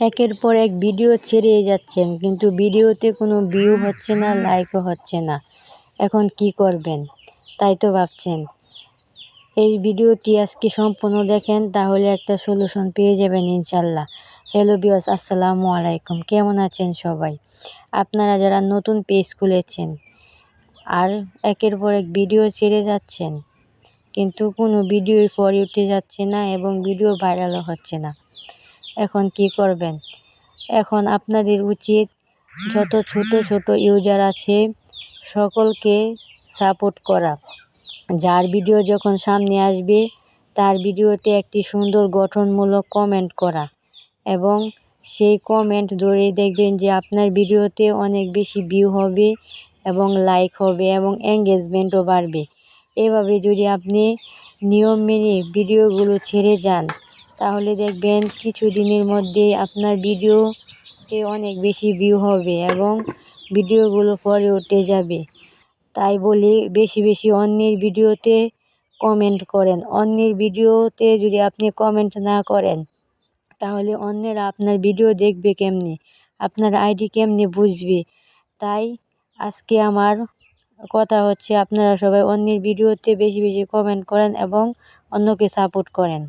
একের পর এক ভিডিও ছেড়ে যাচ্ছেন, কিন্তু ভিডিওতে কোনো ভিউ হচ্ছে না লাইকও হচ্ছে না। এখন কি করবেন? তাই তো ভাবছেন। এই ভিডিওটি আজকে সম্পূর্ণ দেখেন, তাহলে একটা সলিউশন পেয়ে যাবেন ইনশাল্লাহ হ্যালো বিয়স আসসালামু আলাইকুম। কেমন আছেন সবাই? আপনারা যারা নতুন পেজ খুলেছেন আর একের পর এক ভিডিও ছেড়ে যাচ্ছেন, কিন্তু কোনো ভিডিওই পরে উঠে যাচ্ছে না এবং ভিডিও ভাইরালও হচ্ছে না। এখন কি করবেন? এখন আপনাদের উচিত যত ছোট ছোট ইউজার আছে, সকলকে সাপোর্ট করা। যার ভিডিও যখন সামনে আসবে, তার ভিডিওতে একটি সুন্দর গঠনমূলক কমেন্ট করা এবং সেই কমেন্ট ধরে দেখবেন যে আপনার ভিডিওতে অনেক বেশি ভিউ হবে এবং লাইক হবে এবং এঙ্গেজমেন্টও বাড়বে। এভাবে যদি আপনি নিয়ম মেনে ভিডিওগুলো ছেড়ে যান তাহলে দেখবেন কিছু দিনের মধ্যে আপনার ভিডিওতে অনেক বেশি ভিউ হবে এবং ভিডিওগুলো পরে উঠে যাবে। তাই বলি বেশি বেশি অন্যের ভিডিওতে কমেন্ট করেন। অন্যের ভিডিওতে যদি আপনি কমেন্ট না করেন, তাহলে অন্যেরা আপনার ভিডিও দেখবে কেমনে? আপনার আইডি কেমনে বুঝবে? তাই আজকে আমার কথা হচ্ছে আপনারা সবাই অন্যের ভিডিওতে বেশি বেশি কমেন্ট করেন এবং অন্যকে সাপোর্ট করেন।